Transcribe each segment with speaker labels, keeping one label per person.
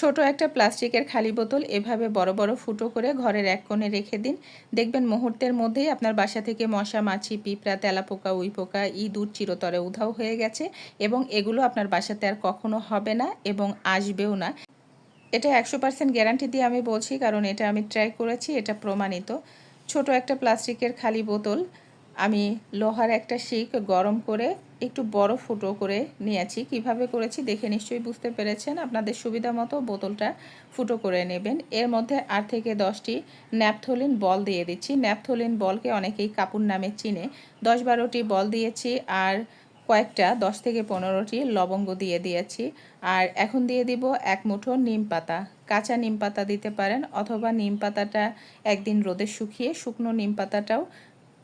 Speaker 1: ছোট একটা প্লাস্টিকের খালি বোতল এভাবে বড় বড় ফুটো করে ঘরের এক কোণে রেখে দিন। দেখবেন মুহূর্তের মধ্যেই আপনার বাসা থেকে মশা, মাছি, পিঁপড়া, তেলাপোকা, উইপোকা, ইঁদুর চিরতরে উধাও হয়ে গেছে এবং এগুলো আপনার বাসাতে আর কখনো হবে না এবং আসবেও না। এটা একশো পার্সেন্ট গ্যারান্টি দিয়ে আমি বলছি কারণ এটা আমি ট্রাই করেছি, এটা প্রমাণিত। ছোট একটা প্লাস্টিকের খালি বোতল আমি লোহার একটা শিক গরম করে একটু বড় ফুটো করে নিয়েছি। কীভাবে করেছি দেখে নিশ্চয়ই বুঝতে পেরেছেন। আপনাদের সুবিধা মতো বোতলটা ফুটো করে নেবেন। এর মধ্যে আট থেকে দশটি ন্যাপথলিন বল দিয়ে দিচ্ছি। ন্যাপথলিন বলকে অনেকেই কাপুর নামে চিনে। দশ বারোটি বল দিয়েছি আর কয়েকটা, দশ থেকে পনেরোটি লবঙ্গ দিয়ে দিয়েছি। আর এখন দিয়ে দিব এক মুঠো নিম পাতা। কাঁচা নিম পাতা দিতে পারেন অথবা নিম পাতাটা একদিন রোদে শুকিয়ে শুকনো নিম পাতাটাও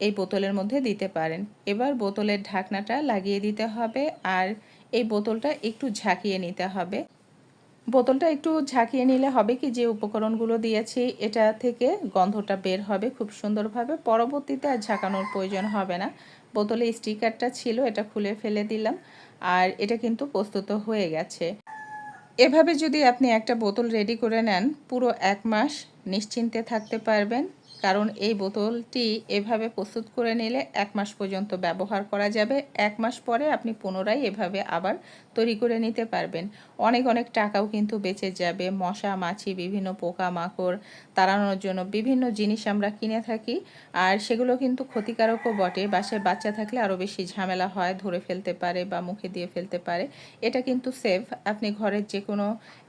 Speaker 1: এই বোতলের মধ্যে দিতে পারেন। এবার বোতলের ঢাকনাটা লাগিয়ে দিতে হবে আর এই বোতলটা একটু ঝাঁকিয়ে নিতে হবে। বোতলটা একটু ঝাঁকিয়ে নিলে হবে কি যে উপকরণগুলো দিয়েছি, এটা থেকে গন্ধটা বের হবে খুব সুন্দরভাবে। পরবর্তীতে আর ঝাঁকানোর প্রয়োজন হবে না। বোতলে স্টিকারটা ছিল, এটা খুলে ফেলে দিলাম আর এটা কিন্তু প্রস্তুত হয়ে গেছে। এভাবে যদি আপনি একটা বোতল রেডি করে নেন, পুরো এক মাস নিশ্চিন্তে থাকতে পারবেন। কারণ এই বোতলটি এভাবে প্রস্তুত করে নিলে এক মাস পর্যন্ত ব্যবহার করা যাবে। এক মাস পরে আপনি পুনরায় এভাবে আবার তৈরি করে নিতে পারবেন। অনেক অনেক টাকাও কিন্তু বেঁচে যাবে। মশা, মাছি, বিভিন্ন পোকা মাকড় তাড়ানোর জন্য বিভিন্ন জিনিস আমরা কিনে থাকি আর সেগুলো কিন্তু ক্ষতিকারকও বটে। বাসায় বাচ্চা থাকলে আরও বেশি ঝামেলা হয়, ধরে ফেলতে পারে বা মুখে দিয়ে ফেলতে পারে। এটা কিন্তু সেফ আপনি ঘরের যে কোনো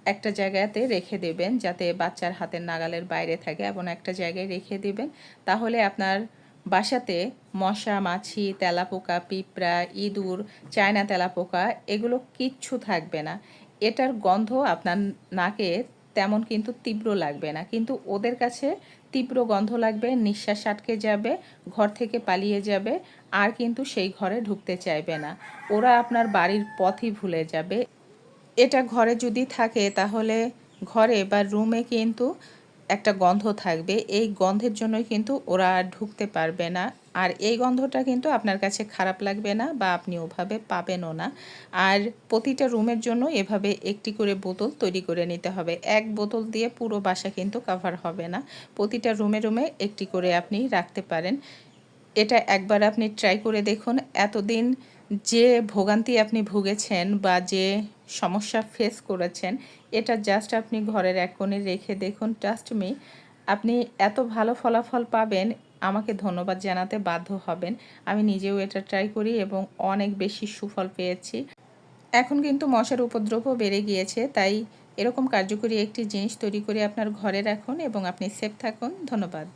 Speaker 1: একটা জায়গাতে রেখে দেবেন যাতে বাচ্চার হাতের নাগালের বাইরে থাকে এমন একটা জায়গায় রেখে দেবেন। তাহলে আপনার বাসাতে মশা, মাছি, তেলাপোকা, পিঁপড়া, ইঁদুর, চায়না তেলাপোকা এগুলো কিচ্ছু থাকবে না। এটার গন্ধ আপনার নাকে তেমন কিন্তু তীব্র লাগবে না। কিন্তু ওদের কাছে তীব্র গন্ধ লাগবে, নিঃশ্বাস আটকে যাবে, ঘর থেকে পালিয়ে যাবে, আর কিন্তু সেই ঘরে ঢুকতে চাইবে না। ওরা আপনার বাড়ির পথই ভুলে যাবে। এটা ঘরে যদি থাকে, তাহলে ঘরে বা রুমে কিন্তু একটা গন্ধ থাকবে। এই গন্ধের জন্যই কিন্তু ওরা ঢুকতে পারবে না। আর এই গন্ধটা কিন্তু আপনার কাছে খারাপ লাগবে না বা আপনি ওভাবে পাবেনও না। আর প্রতিটা রুমের জন্য এভাবে একটি করে বোতল তৈরি করে নিতে হবে। এক বোতল দিয়ে পুরো বাসা কিন্তু কাভার হবে না। প্রতিটা রুমে রুমে একটি করে আপনি রাখতে পারেন। এটা একবার আপনি ট্রাই করে দেখুন। এতদিন যে ভোগান্তি আপনি ভুগেছেন বা যে সমস্যা ফেস করেছেন, এটা জাস্ট আপনি ঘরের এক কোণে রেখে দেখুন ট্রাস্ট মি আপনি এত ভালো ফলাফল পাবেন, আমাকে ধন্যবাদ জানাতে বাধ্য হবেন। আমি নিজেও এটা ট্রাই করি এবং অনেক বেশি সুফল পেয়েছি। এখন কিন্তু মশার উপদ্রবও বেড়ে গিয়েছে, তাই এরকম কার্যকরী একটি জিনিস তৈরি করে আপনার ঘরে রাখুন এবং আপনি সেফ থাকুন। ধন্যবাদ।